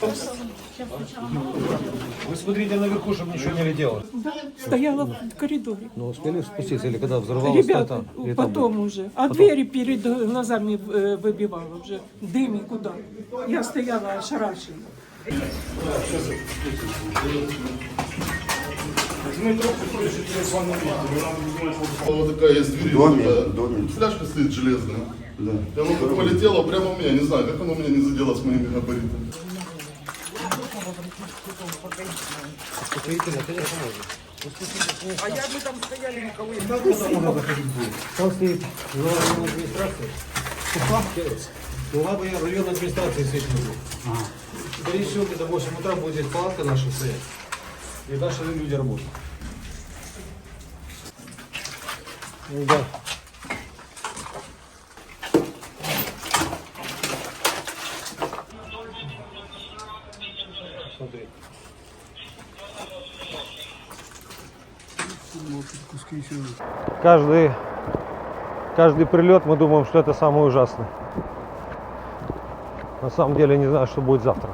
Вы смотрите наверху, чтобы ничего не летело. Стояла в коридоре. Но успели спуститься или когда взорвалось Ребята, это? Или там потом уже. А двери перед глазами э, выбивала уже. Дым и куда. Я стояла ошарашена. Вот такая есть дверь, вот такая. Фляжка стоит железная. Да. И оно как полетело прямо у меня, не знаю, как оно меня не задело с моими габаритами. А як ви там стояли, никого не Там стоит глава администрации. Глава районной администрации с этим был. Скорее всего, где-то в 8 утра будет здесь палатка наша стоять. И наши люди работают. Да. Смотри. Каждый, каждый прилет мы думаем, что это самый ужасный. На самом деле не знаю, что будет завтра.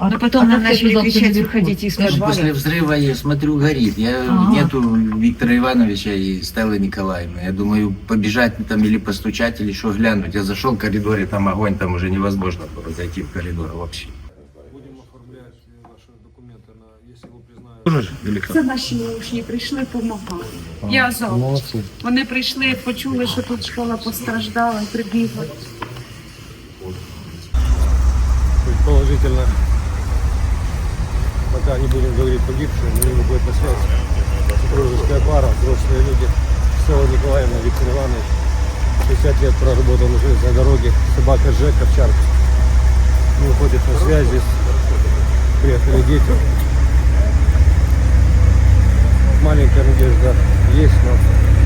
А потом нам начали кричать, выходите из Даже после подвала. взрыва я смотрю, горит. Я нету Виктора Ивановича и Стеллы Николаевны. Я думаю, побежать там или постучать, или что глянуть. Я зашел в коридоре, там огонь, там уже невозможно было зайти в коридор вообще. Будем оформлять ваши документы на, если его признают. Це наші учні прийшли, допомагали. Я завуч. Вони прийшли, почули, що тут школа постраждала, прибігли. Предположительно, пока не будем говорить погибшие, но ему будет на связь. Супружеская пара, взрослые люди. Стелла Николаевна, Виктор Иванович. 60 лет проработал на железной дороге. Собака Жек, овчарка. Не уходит на связи. Приехали дети. Маленькая надежда есть, но.